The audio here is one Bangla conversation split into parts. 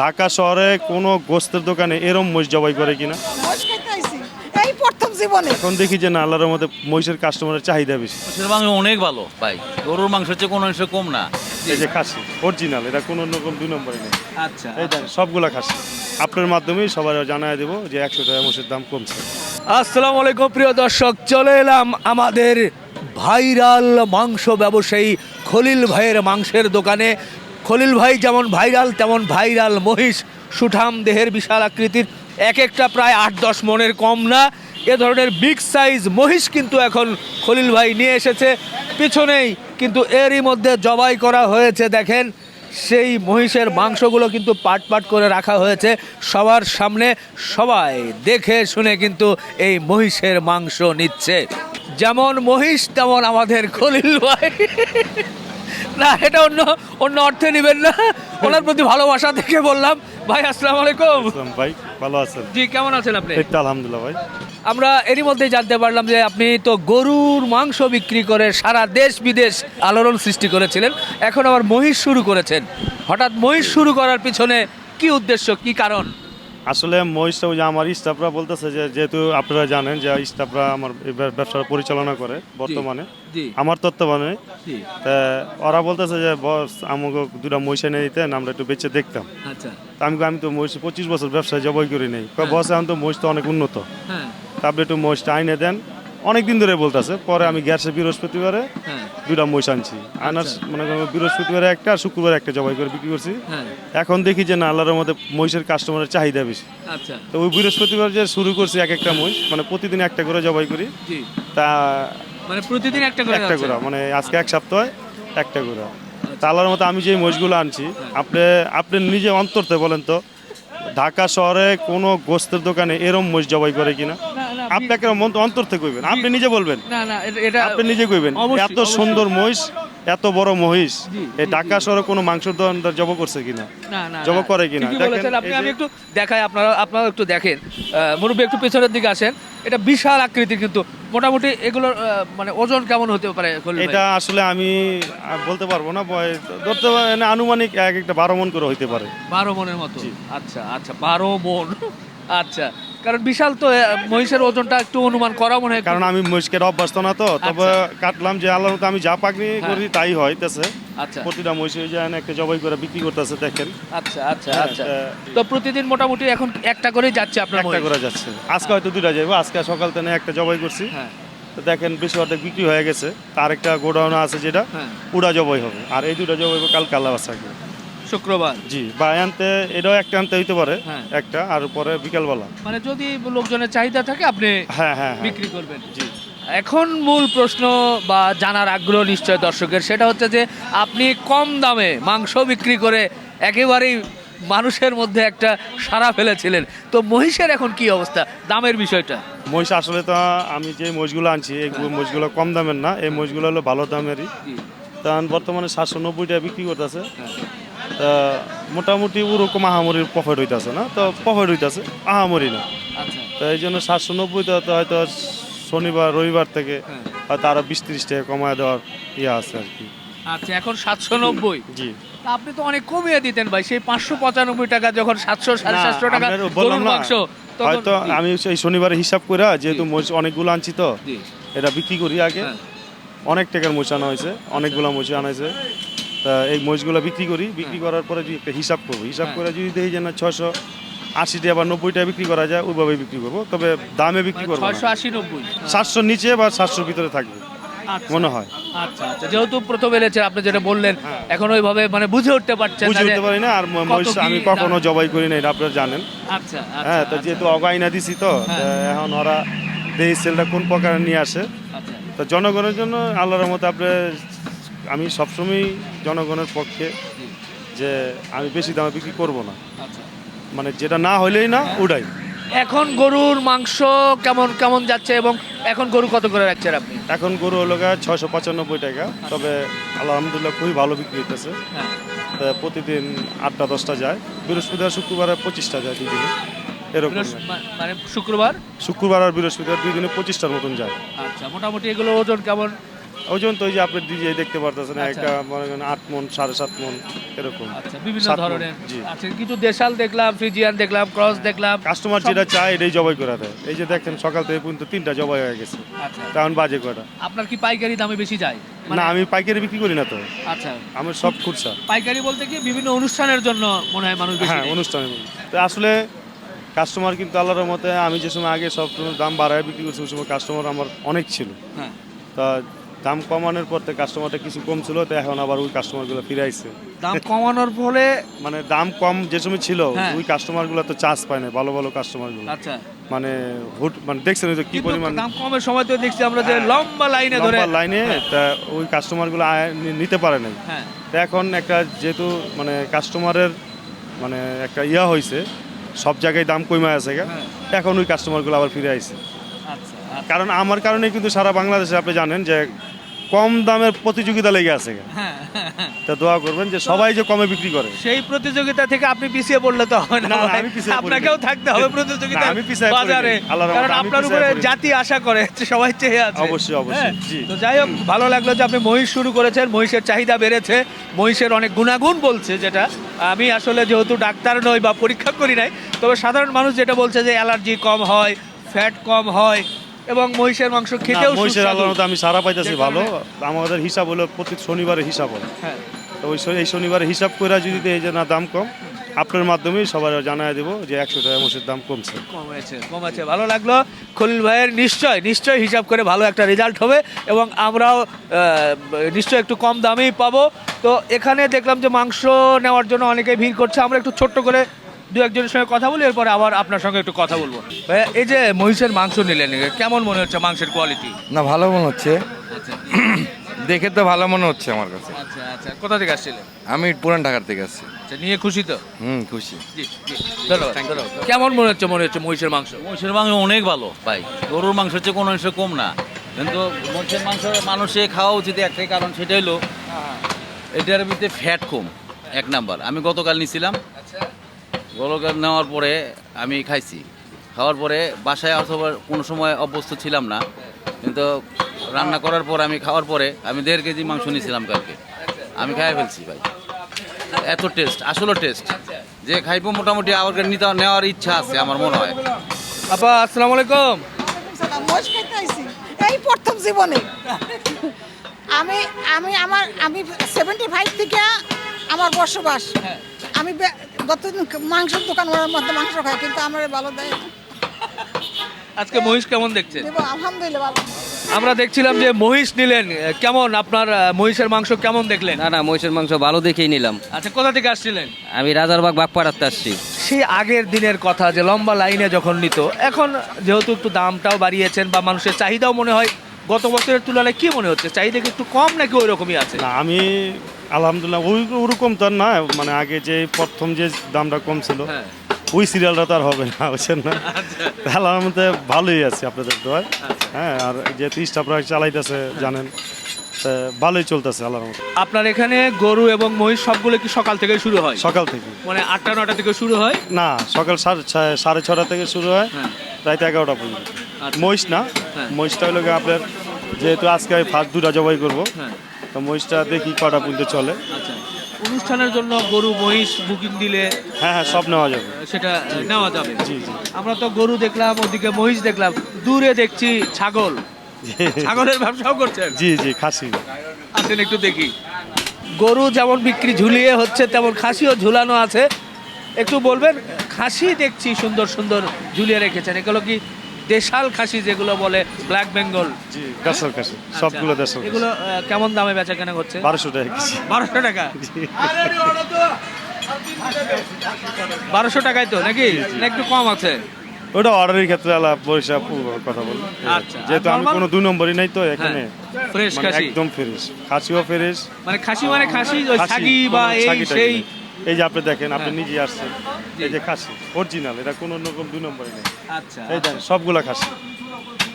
ঢাকা শহরে কোনো গোস্তের দোকানে এরম মহিষ জবাই করে কিনা? এই প্রথম জীবনে। এখন দেখি যে না আল্লাহর মধ্যে মহিষের কাস্টমারের চাহিদা বেশি। মাংসের মাংস অনেক ভালো ভাই। গরুর মাংস হচ্ছে কোনো অংশ কম না। এই যে খাসি অরিজিনাল এটা কোনো রকম দুই নম্বরে নেই। আচ্ছা। সবগুলা খাসি। আপনার মাধ্যমেই সবাই জানাই দেবো যে একশো টাকা মোষের দাম কমছে। আসসালামু আলাইকুম প্রিয় দর্শক চলে এলাম আমাদের ভাইরাল মাংস ব্যবসায়ী খলিল ভাইয়ের মাংসের দোকানে। খলিল ভাই যেমন ভাইরাল, তেমন ভাইরাল মহিষ। সুঠাম দেহের বিশাল আকৃতির। এক একটা প্রায় আট দশ মনের কম না। এ ধরনের বিগ সাইজ মহিষ কিন্তু এখন খলিল ভাই নিয়ে এসেছে। পিছনেই কিন্তু এরই মধ্যে জবাই করা হয়েছে, দেখেন। সেই মহিষের মাংসগুলো কিন্তু পাট পাট করে রাখা হয়েছে সবার সামনে। সবাই দেখে শুনে কিন্তু এই মহিষের মাংস নিচ্ছে। যেমন মহিষ, তেমন আমাদের খলিল ভাই। না এটা অন্য অন্য অর্থে নেবেন না। ওনার প্রতি ভালোবাসা দেখে বললাম। ভাই আসসালামু আলাইকুম। ভাই ভালো আছেন? জি কেমন আছেন আপনি? আলহামদুলিল্লাহ ভাই। আমরা এরই মধ্যে জানতে পারলাম যে আপনি তো গরুর মাংস বিক্রি করে সারা দেশ বিদেশ আলোড়ন সৃষ্টি করেছিলেন। এখন আবার মহিষ শুরু করেছেন। হঠাৎ মহিষ শুরু করার পিছনে কি উদ্দেশ্য কি কারণ? আসলে মহিষটা ওই যে আমার স্টাফরা বলতেছে যে যেহেতু আপনারা জানেন যে স্টাফরা আমার ব্যবসা পরিচালনা করে বর্তমানে আমার তত্ত্বাবধানে। তা ওরা বলতেছে যে বস আমাকে দুটা মহিষ নিয়ে দিতেন আমরা একটু বেঁচে দেখতাম। আচ্ছা। তা আমি আমি তো মহিষ পঁচিশ বছর ব্যবসায় জবাই করি নেই। বসে বস এখন তো মহিষ তো অনেক উন্নত। হ্যাঁ। তা আপনি একটু মহিষটা আইনে দেন। অনেক দিন ধরে বলতেছে পরে আমি গ্যাসে বৃহস্পতিবারে হ্যাঁ। দুটা মহিষ আনছি। আনার মনে করেন বৃহস্পতিবারে একটা আর শুক্রবারে একটা জবাই করে বিক্রি করছি। হ্যাঁ। এখন দেখি যে না আল্লাহর মধ্যে মহিষের কাস্টমারের চাহিদা বেশি। আচ্ছা। তো ওই বৃহস্পতিবার যে শুরু করছি এক একটা মহিষ মানে প্রতিদিন একটা করে জবাই করি। তা মানে প্রতিদিন একটা করে একটা? করে মানে আজকে এক সপ্তাহে একটা করে। তা আল্লাহর মতো আমি যে মহিষগুলো আনছি আপনি আপনি নিজে অন্তরতে বলেন তো ঢাকা শহরে কোনো গোস্তের দোকানে এরম মহিষ জবাই করে কিনা? না, না, আপনাকে অন্তর থেকে কইবেন। আপনি নিজে বলবেন। না না এটা- আপনি নিজে কইবেন। এত সুন্দর মহিষ এত বড় মহিষ। এই ঢাকা শহরে কোনো মাংসের দোকানদার জব করছে কিনা? না না জমা করে কিনা? আপনি আমি একটু দেখাই আপনারা আপনারা একটু দেখেন। মুরব্বী একটু পেছনের দিকে আসেন। এটা বিশাল আকৃতির কিন্তু। মোটামুটি এগুলোর মানে ওজন কেমন হতে পারে এটা আসলে আমি বলতে পারব না ধরতে আনুমানিক এক একটা বারো মন করে হইতে পারে। বারো মনের মতো। আচ্ছা আচ্ছা বারো মন। আচ্ছা কারণ বিশাল তো মহিষের ওজনটা একটু অনুমান করা মনে হয় কারণ আমি মহিষকে অভ্যস্ত না তো তবে কাটলাম যে আল্লাহ আমি যা পাকনি হ্যাঁ। করি তাই হইতেছে। আচ্ছা। প্রতিটা মহিষ ওই যে একটা জবাই করে বিক্রি করতেছে দেখেন। আচ্ছা আচ্ছা হ্যাঁ, আচ্ছা। তো প্রতিদিন মোটামুটি এখন একটা করেই যাচ্ছে আপনার একটা করে যাচ্ছে। আজকে হয়তো দুটা যাইবো আজকে সকাল থেকে একটা জবাই করছি। হ্যাঁ। তো দেখেন বেশি অর্ধেক বিক্রি হয়ে গেছে। তার একটা গোডাউন আছে যেটা হ্যাঁ। উড়া জবাই হবে। আর এই দুটা জবাই হবে কালকে আল্লাহ বাসাকে শুক্রবার। জি বা আনতে এটাও একটা আনতে হইতে পারে হ্যাঁ। একটা আর পরে বিকালবেলা। মানে যদি লোকজনের চাহিদা থাকে আপনি হ্যাঁ হ্যাঁ হ্যাঁ। বিক্রি করবেন। জি। এখন মূল প্রশ্ন বা জানার আগ্রহ নিশ্চয় দর্শকের সেটা হচ্ছে যে আপনি কম দামে মাংস বিক্রি করে একেবারেই মানুষের মধ্যে একটা সারা ফেলেছিলেন। তো মহিষের এখন কি অবস্থা? দামের বিষয়টা। মহিষ আসলে তো আমি যে মহিষগুলো আনছি এই মহিষগুলো কম দামের না এই মহিষগুলো হলো ভালো দামেরই। তখন বর্তমানে সাতশো নব্বইটা বিক্রি করতেছে। তা মোটামুটি ওরকম আহামরির প্রফিট হইতেছে না? তো প্রফিট হইতেছে আহামরি না। আচ্ছা। তো এই জন্য সাতশো নব্বইটা তো হয়তো শনিবার রবিবার থেকে হ্যাঁ। হয়তো আরও বিশ ত্রিশ টাকা কমায় দেওয়ার ইয়ে আছে আর কি। আচ্ছা এখন সাতশো নব্বই। জি। আপনি তো অনেক কমিয়ে দিতেন ভাই। সেই পাঁচশো পঁচানব্বই টাকা যখন সাতশো সাড়ে সাতশো টাকা আপনার বললাম না, হয়তো আমি সেই শনিবারে হিসাব করে যেহেতু অনেকগুলো আনছি তো এটা বিক্রি করি আগে। হ্যাঁ। অনেক টাকার মহিষ আনা হয়েছে অনেকগুলো মহিষ আনা হয়েছে। তা এই মহিষগুলো বিক্রি করি বিক্রি করার পরে যদি একটা হিসাব করব হিসাব হ্যাঁ। করে যদি দেখি যে না ছশো আশি টাকা বা নব্বই টাকা বিক্রি করা যায় ওইভাবে বিক্রি করব। তবে দামে বিক্রি করব মানে ছয়শো আশি নব্বই? সাতশোর নিচে বা সাতশোর ভিতরে থাকবে আচ্ছা। মনে হয়। আচ্ছা আচ্ছা। যেহেতু প্রথম এনেছেন আপনি যেটা বললেন হ্যাঁ। এখন ওইভাবে মানে বুঝে উঠতে পারছেন বুঝে না উঠতে পারি না আর মহিষ আমি কখনো জবাই করি না এটা আপনারা জানেন। আচ্ছা হ্যাঁ আচ্ছা তো যেহেতু অগাইনা দিছি তো হ্যাঁ। এখন ওরা দেহি সেলটা কোন প্রকার নিয়ে আসে তো জনগণের জন্য আল্লাহর মতো আপনি আমি সবসময় জনগণের পক্ষে যে আমি বেশি দামে বিক্রি করব না। আচ্ছা। মানে যেটা না হইলেই না উড়াই এখন গরুর মাংস কেমন কেমন যাচ্ছে এবং এখন গরু কত করে রাখছেন আপনি? এখন গরু হলো ছয়শো পঁচানব্বই টাকা তবে আলহামদুলিল্লাহ খুবই ভালো বিক্রি হইতেছে। হ্যাঁ। প্রতিদিন আটটা দশটা যায় বৃহস্পতিবার শুক্রবারে পঁচিশটা যায় দুই দিনে এরকম। মানে শুক্রবার? শুক্রবার আর বৃহস্পতিবার দুই দিনে পঁচিশটার মতন যায়। আচ্ছা মোটামুটি এগুলো ওজন কেমন? ওজন তো ওই যে আপনি ডিজে দেখতে পারতেছেন আচ্ছা। একটা মনে করেন আট মন সাড়ে সাত মন এরকম। আচ্ছা বিভিন্ন ধরনের। আচ্ছা কিছু দেশাল দেখলাম ফ্রিজিয়ান দেখলাম ক্রস দেখলাম কাস্টমার যেটা চায় এটাই জবাই করে দেয়। এই যে দেখেন সকাল থেকে পর্যন্ত তিনটা জবাই হয়ে গেছে। আচ্ছা। তেমন বাজে কটা? আপনার কি পাইকারি দামে বেশি যায়? মানে- না আমি পাইকারি বিক্রি করি না তো। আচ্ছা। আমি সব খুচরা। পাইকারি বলতে কি বিভিন্ন অনুষ্ঠানের জন্য মনে হয় মানুষ হ্যাঁ নেয়। অনুষ্ঠানে তো আসলে কাস্টমার কিন্তু আল্লাহর মতে আমি যে সময় আগে সব দাম বাড়ায় বিক্রি করছি ওই সময় কাস্টমার আমার অনেক ছিল। হ্যাঁ। তা দাম কমানোর পর থেকে কাস্টমারটা কিছু কম ছিল তো এখন আবার ওই কাস্টমারগুলো ফিরে আইছে। দাম কমানোর ফলে মানে দাম কম যে সময় ছিল হ্যাঁ। ওই কাস্টমারগুলো তো চান্স পায় না ভালো ভালো কাস্টমারগুলো আচ্ছা। মানে হুট মানে দেখছেন ওই যে কি কিন্তু পরিমাণ দাম কমের সময় তো দেখছি আমরা যে লম্বা লাইনে ধরে লম্বা লাইনে তা ওই কাস্টমারগুলো আয়- নি- নিতে পারে নাই। হ্যাঁ। তা এখন একটা যেহেতু মানে কাস্টমারের মানে একটা ইয়া হয়েছে সব জায়গায় দাম কমে আছে গা। হ্যাঁ। এখন ওই কাস্টমারগুলো আবার ফিরে আইছে আচ্ছা কারণ আমার কারণে কিন্তু সারা বাংলাদেশে আপনি জানেন যে কম দামের প্রতিযোগিতা লেগে আছে। তা দোয়া করবেন যে সবাই যে কমে বিক্রি করে। সেই প্রতিযোগিতা থেকে আপনি পিছিয়ে পড়লে তো হবে না। আমি আপনাকেও থাকতে হবে প্রতিযোগিতা আমি পিছিয়ে বাজারে। কারণ আপনার উপরে জাতি আশা করে সবাই চেয়ে আছে। অবশ্যই, অবশ্যই, হ্যাঁ? তো যাই হোক ভালো লাগল যে আপনি মহিষ শুরু করেছেন। মহিষের চাহিদা বেড়েছে। মহিষের অনেক গুণাগুণ বলছে যেটা। আমি আসলে যেহেতু ডাক্তার নই বা পরীক্ষা করি নাই তবে সাধারণ মানুষ যেটা বলছে যে অ্যালার্জি কম হয় ফ্যাট কম হয় এবং মহিষের মাংস খেতেও মহিষের। আল্লাহর আমি সারা পাইতেছি ভালো। আমাদের হিসাব হলো প্রতি শনিবারের হিসাব হলো হ্যাঁ। তো ওই এই শনিবারে হিসাব করে যদি এই যে না দাম কম আপনার মাধ্যমেই সবাই জানাই দেবো যে একশো টাকা মোষের দাম কমছে। কমেছে কমেছে ভালো লাগল। খলিল ভাইয়ের নিশ্চয় নিশ্চয় হিসাব করে ভালো একটা রেজাল্ট হবে এবং আমরাও নিশ্চয় একটু কম দামেই পাবো। তো এখানে দেখলাম যে মাংস নেওয়ার জন্য অনেকে ভিড় করছে। আমরা একটু ছোট্ট করে দু একজনের সঙ্গে কথা বলি এরপরে আবার আপনার সঙ্গে একটু কথা বলব। ভাইয়া, এই যে মহিষের মাংস নিলেন কেমন মনে হচ্ছে মাংসের কোয়ালিটি না ভালো মনে হচ্ছে। আচ্ছা। দেখে তো ভালো মনে হচ্ছে আমার কাছে। আচ্ছা আচ্ছা। কোথা থেকে আসছিলেন? আমি পুরান ঢাকার থেকে আসছি। আচ্ছা নিয়ে খুশি তো? হুম খুশি। জি জি। ধন্যবাদ ধন্যবাদ। কেমন মনে হচ্ছে মনে হচ্ছে মহিষের মাংস? মহিষের মাংস অনেক ভালো ভাই। গরুর মাংস হচ্ছে কোনো অংশে কম না। কিন্তু মহিষের মাংস মানুষে খাওয়া উচিত একটাই কারণ সেটা হলো এটার ভিতরে ফ্যাট কম এক নাম্বার। আমি গতকাল নিয়েছিলাম গতকাল নেওয়ার পরে আমি খাইছি। খাওয়ার পরে বাসায় অথবা কোনো সময় অভ্যস্ত ছিলাম না। কিন্তু রান্না করার পর আমি খাওয়ার পরে আমি দেড় কেজি মাংস নিয়েছিলাম কালকে। আমি খাই ফেলছি ভাই। এত টেস্ট আসলে টেস্ট যে খাইবো মোটামুটি আমার নিতে নেওয়ার ইচ্ছা আছে আমার মনে হয়। আপা আসসালামু আলাইকুম। এই প্রথম জীবনে। আমি আমি আমার আমি সেভেন্টি ফাইভ থেকে আমার বসবাস। আমি বে- মাংসের দোকান মধ্যে মাংস খাই কিন্তু আমার ভালো দেয় না। আজকে মহিষ কেমন দেখছেন? দেবো আলহামদুলিল্লাহ ভালো। আমরা দেখছিলাম যে মহিষ নিলেন কেমন আপনার আহ, মহিষের মাংস কেমন দেখলেন? না না মহিষের মাংস ভালো দেখেই নিলাম। আচ্ছা কোথা থেকে আসছিলেন? আমি রাজারবাগ বাগপাড়াতে আসছি। সেই আগের দিনের কথা যে লম্বা লাইনে যখন নিত এখন যেহেতু একটু দামটাও বাড়িয়েছেন বা মানুষের চাহিদাও মনে হয় গত বছরের তুলনায় কি মনে হচ্ছে? চাহিদা কি একটু কম নাকি ওই রকমই আছে? না আমি আলহামদুলিল্লাহ ওই ওরকম তো না মানে আগে যে প্রথম যে দামটা কম ছিল হ্যাঁ। ওই সিরিয়ালটা তো আর হবে না বুঝছেন না? আল্লাহর মধ্যে ভালোই আছে আপনাদের দোয়ার হ্যাঁ আর যেহেতু স্টাফরা চালাইতেছে জানেন তা ভালোই চলতেছে আল্লাহর আপনার এখানে গরু এবং মহিষ সবগুলো কি সকাল থেকে শুরু হয়? সকাল থেকে। মানে আটটা নটা থেকে শুরু হয়? না সকাল সাড়ে সাড়ে ছটা থেকে শুরু হয় হ্যাঁ। রাত এগারোটা পর্যন্ত। আচ্ছা। মহিষ না হ্যাঁ। মহিষটা হলো গিয়ে আপনার যেহেতু আজকে আমি ফার্স্ট দুটা জবাই করব হ্যাঁ। তো মহিষটা দেখি কটা পর্যন্ত চলে। আচ্ছা। অনুষ্ঠানের জন্য গরু মহিষ বুকিং দিলে হ্যাঁ হ্যাঁ সব নেওয়া যাবে। সেটা নেওয়া যাবে। জি জি। আমরা তো গরু দেখলাম ওদিকে মহিষ দেখলাম দূরে দেখছি ছাগল। ছাগলের ব্যবসাও করছেন জি জি খাসি। আসেন একটু দেখি। গরু যেমন বিক্রি ঝুলিয়ে হচ্ছে তেমন খাসিও ঝুলানো আছে। একটু বলবেন খাসি দেখছি সুন্দর সুন্দর ঝুলিয়ে রেখেছেন। এগুলো কি দেশাল খাসি যেগুলো বলে ব্ল্যাক বেঙ্গল জি দেশের খাসি সবগুলো দেশের এগুলো কেমন দামে বেচা কেনা হচ্ছে? বারোশো টাকা বারোশো টাকা? বারোশো টাকায় তো নাকি? না একটু কম আছে। ওটা অর্ডারের ক্ষেত্রে আলাপ পয়সা কথা বলি। আচ্ছা, যেহেতু আমি কোনো দুই নম্বরই নাই তো এখানে হ্যাঁ, ফ্রেশ মানে খাসি। একদম ফ্রেশ খাসিও ফ্রেশ মানে খাসি মানে খাসি ছাগি বা এই সেই এই যে আপনি দেখেন আপনি হ্যাঁ। নিজে আসছেন। এই যে খাসি অরিজিনাল এটা কোনো রকম দুই নম্বরে নেই। আচ্ছা এই দেখেন সবগুলা খাসি।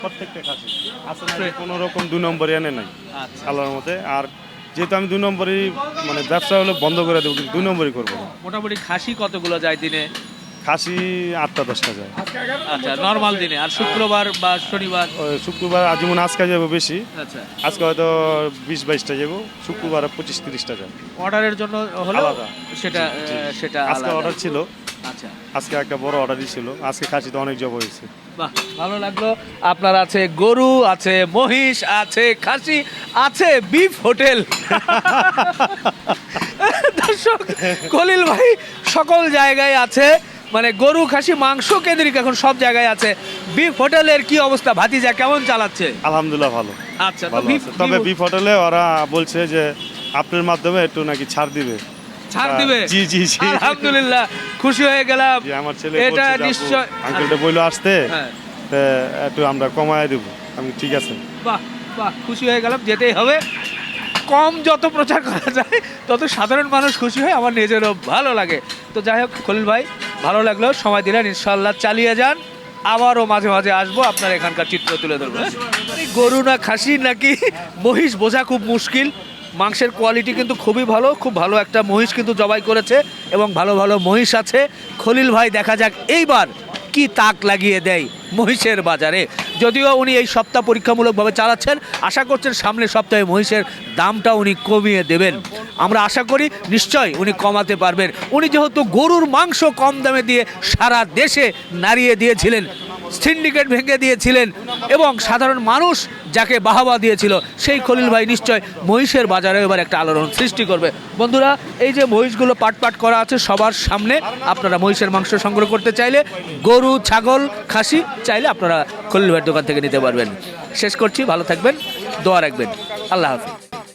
প্রত্যেকটা খাসি। আসলে কোন কোনো রকম দুই নম্বরে এনে নাই আচ্ছা। আল্লাহর মতে। আর যেহেতু আমি দুই নম্বরই মানে ব্যবসা হলে বন্ধ করে দেবো কিন্তু দুই নম্বরই করব। মোটামুটি খাসি কতগুলো যায় দিনে? খাসি আটটা দশটা যায়। আচ্ছা নর্মাল দিনে। আর শুক্রবার বা শনিবার? শুক্রবার আজ যেমন আজকে যাব বেশি। আচ্ছা। আজকে হয়তো বিশ বাইশটা যাব। শুক্রবার পঁচিশ তিরিশটা যাবে অর্ডারের জন্য হলো? সেটা সেটা আজকে অর্ডার ছিল। আচ্ছা। আজকে একটা বড় অর্ডারই ছিল। আজকে খাসিতে অনেক জব হয়েছে। বাহ ভালো লাগল। আপনার আছে গরু আছে মহিষ আছে খাসি আছে বিফ হোটেল দর্শক কলিল ভাই সকল জায়গায় আছে। মানে গরু খাসি মাংস কেন্দ্রিক এখন সব জায়গায় আছে। বিফ হোটেলের কি অবস্থা? ভাতিজা কেমন চালাচ্ছে? আলহামদুলিল্লাহ ভালো। আচ্ছা তো ভালো বিফ আছে। তবে বিফ হোটেলে ওরা বলছে যে আপনার মাধ্যমে একটু নাকি ছাড় দিবে। ছাড় দিবে? জি জি জি। আলহামদুলিল্লাহ খুশি হয়ে গেলাম। আমার ছেলে এটা নিশ্চয় নিশ্চয় আঙ্কেলটা বইলো আসতে হ্যাঁ। তা একটু আমরা কমায় দেবো। আমি ঠিক আছে। বাহ বাহ খুশি হয়ে গেলাম যেতেই হবে। কম যত প্রচার করা যায় তত সাধারণ মানুষ খুশি হয় আমার নিজেরও ভালো লাগে। তো যাই হোক খলিল ভাই ভালো লাগল, সময় দিলেন ইনশাল্লাহ চালিয়ে যান। আবারও মাঝে মাঝে আসব, আপনার এখানকার চিত্র তুলে ধরবো? গরু না খাসি নাকি মহিষ বোঝা খুব মুশকিল। মাংসের কোয়ালিটি কিন্তু খুবই ভালো, খুব ভালো একটা মহিষ কিন্তু জবাই করেছে এবং ভালো ভালো মহিষ আছে। খলিল ভাই, দেখা যাক এইবার কি তাক লাগিয়ে দেয় মহিষের বাজারে? যদিও উনি এই সপ্তাহ পরীক্ষামূলকভাবে চালাচ্ছেন, আশা করছেন সামনের সপ্তাহে মহিষের দামটা উনি কমিয়ে দেবেন। আমরা আশা করি নিশ্চয় উনি কমাতে পারবেন। উনি যেহেতু গরুর মাংস কম দামে দিয়ে সারা দেশে নাড়িয়ে দিয়েছিলেন সিন্ডিকেট ভেঙে দিয়েছিলেন এবং সাধারণ মানুষ যাকে বাহাবা দিয়েছিল, সেই খলিল ভাই নিশ্চয় মহিষের বাজারে এবার একটা আলোড়ন সৃষ্টি করবে। বন্ধুরা, এই যে মহিষগুলো পাট পাট করা আছে সবার সামনে, আপনারা মহিষের মাংস সংগ্রহ করতে চাইলে গরু, ছাগল, খাসি চাইলে আপনারা খলিল ভাইয়ের দোকান থেকে নিতে পারবেন। শেষ করছি, ভালো থাকবেন, দোয়া রাখবেন। আল্লাহ হাফিজ।